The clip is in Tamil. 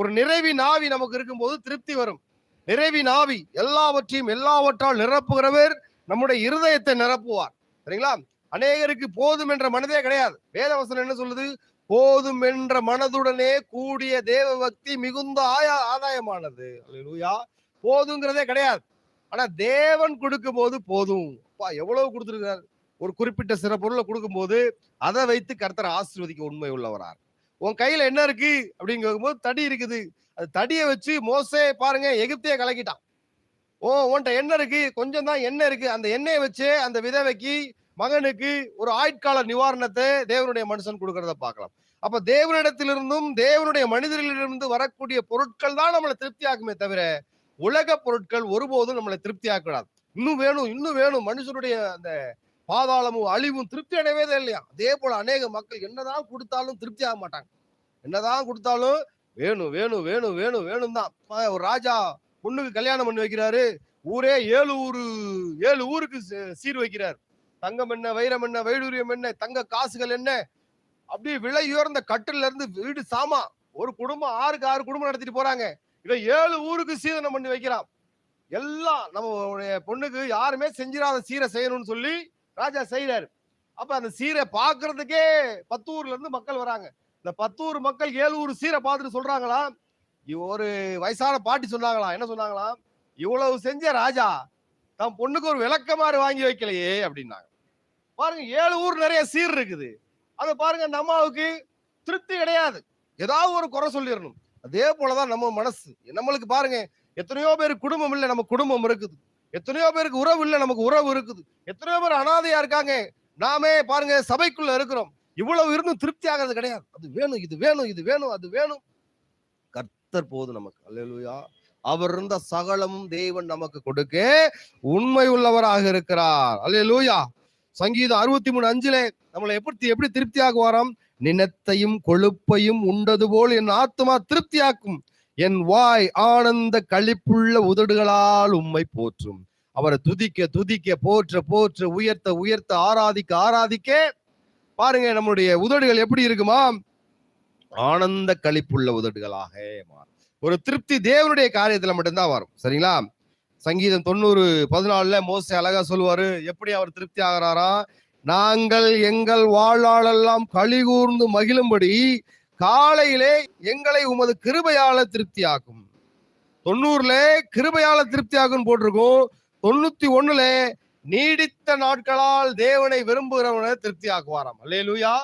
ஒரு நிறைவின் ஆவி நமக்கு இருக்கும்போது திருப்தி வரும். நிறைவின் ஆவி எல்லாவற்றையும் எல்லாவற்றால் நிரப்புகிறவர் நம்முடைய இருதயத்தை நிரப்புவார். சரிங்களா? அநேகருக்கு போதும் என்ற மனதே கிடையாது. வேதவசனம் என்ன சொல்லுது? போதும் என்ற மனதுடனே கூடிய தேவ பக்தி மிகுந்த ஆயா ஆதாயமானது. போதுங்கிறதே கிடையாது. ஆனா தேவன் கொடுக்கும் போது போதும். அப்பா எவ்வளவு கொடுத்துருக்காரு ஒரு குறிப்பிட்ட சில பொருளை கொடுக்கும்போது அதை வைத்து கர்த்தர் ஆசீர்வதிக்க உண்மை உள்ளவரார். உன் கையில என்ன இருக்கு? அப்படின்னு கேட்கும்போது தடி இருக்குது. அது தடியை வச்சு மோசே பாருங்க எகிப்தியை கலக்கிட்டான். ஓ உன்கிட்ட எண்ணெய் இருக்கு கொஞ்சம் தான் எண்ணெய் இருக்கு. அந்த எண்ணெயை வச்சு அந்த விதவைக்கு மகனுக்கு ஒரு ஆயுட்கால நிவாரணத்தை தேவனுடைய மனுஷன் கொடுக்கறத பார்க்கலாம். அப்ப தேவனிடத்திலிருந்தும் தேவனுடைய மனிதர்களிலிருந்து வரக்கூடிய பொருட்கள் தான் நம்மளை திருப்தி ஆக்குமே தவிர உலக பொருட்கள் ஒருபோதும் நம்மளை திருப்தியாக்கூடாது இன்னும் வேணும் இன்னும் வேணும். மனுஷனுடைய அந்த பாதாளமும் அழிவும் திருப்தி அடையவே இல்லையா? அதே போல அநேக மக்கள் என்னதான் கொடுத்தாலும் திருப்தி ஆக மாட்டாங்க. என்னதான் கொடுத்தாலும் வேணும் வேணும் வேணும் வேணும் வேணும் தான் ஒரு ராஜா பொண்ணுக்கு கல்யாணம் பண்ணி வைக்கிறாரு. ஊரே ஏழு ஊரு ஏழு ஊருக்கு சீர் வைக்கிறார். தங்கம் என்ன வைரம் என்ன வைடூரியம் என்ன தங்க காசுகள் என்ன? அப்படியே விலை உயர்ந்த கட்டில இருந்து வீடு சாமா ஒரு குடும்பம் ஆறுக்கு ஆறு குடும்பம் நடத்திட்டு போறாங்க. இவன் ஏழு ஊருக்கு சீதனம் பண்ணி வைக்கிறான். எல்லாம் நம்ம பொண்ணுக்கு யாருமே செஞ்சிடாத சீரை செய்யணும்னு சொல்லி ராஜா செய்யறாரு அப்ப அந்த சீரை பாக்குறதுக்கே பத்து ஊர்ல இருந்து மக்கள் வராங்க. இந்த பத்து ஊர் மக்கள் ஏழு ஊர் சீரை பார்த்துட்டு சொல்றாங்களா? ஒரு வயசான பாட்டி சொன்னாங்களாம் என்ன சொன்னாங்களாம் இவ்வளவு செஞ்ச ராஜா தம் பொண்ணுக்கு ஒரு விளக்கமாறு வாங்கி வைக்கலையே அப்படின்னாங்க. பாருங்க ஏழு ஊர் நிறைய சீர் இருக்குது. அதை பாருங்க அந்த அம்மாவுக்கு திருப்தி கிடையாது. ஏதாவது ஒரு குறை சொல்லிடணும். அதே போலதான் நம்ம மனசு. நம்மளுக்கு பாருங்க எத்தனையோ பேர் குடும்பம் இல்லை நம்ம குடும்பம் இருக்குது. எத்தனையோ பேருக்கு உறவு இல்லை நமக்கு உறவு இருக்குது. எத்தனையோ பேர் அனாதையா இருக்காங்க. நாமே பாருங்க சபைக்குள்ள இருக்கிறோம். இவ்வளவு இருந்தும் திருப்தி ஆகிறது கிடையாது. அது வேணும் இது வேணும் இது வேணும் அது வேணும். கர்த்தர் போது நமக்கு. அல்லா அவர் இருந்த சகலமும் தேவன் நமக்கு கொடுக்க உண்மை உள்ளவராக இருக்கிறார். அல்லேலூயா. சங்கீதம் அறுபத்தி மூணு அஞ்சுல நம்மளை எப்படி எப்படி திருப்தி ஆக்குவாராம் நினத்தையும் கொழுப்பையும் உண்டது போல் என் ஆத்மா திருப்தியாக்கும். என் வாய் ஆனந்த களிப்புள்ள உதடுகளால் உம்மை போற்றும். அவரை துதிக்க துதிக்க போற்ற போற்ற உயர்த்த உயர்த்த ஆராதிக்க ஆராதிக்க. பாருங்க நம்மளுடைய உதடுகள் எப்படி இருக்குமா? ஆனந்த கழிப்புள்ள உதடுகளாக மாறும். ஒரு திருப்தி தேவனுடைய காரியத்துல மட்டும்தான் வரும். சரிங்களா? சங்கீதம் தொண்ணூறு பதினாலுல மோசே அழகா சொல்லுவாரு எப்படி அவர் திருப்தி ஆகிறாரா? நாங்கள் எங்கள் வாழ்நாளெல்லாம் கழி கூர்ந்து மகிழும்படி காலையிலே எங்களை உமது கிருபையால திருப்தியாக்கும். தொண்ணூறுல கிருபையால திருப்தியாகும் போட்டிருக்கும். தொண்ணூத்தி ஒண்ணுல நீடித்த நாட்களால் தேவனை விரும்புகிறவனை திருப்தி ஆக்குவாராம் அல்லேலூயா.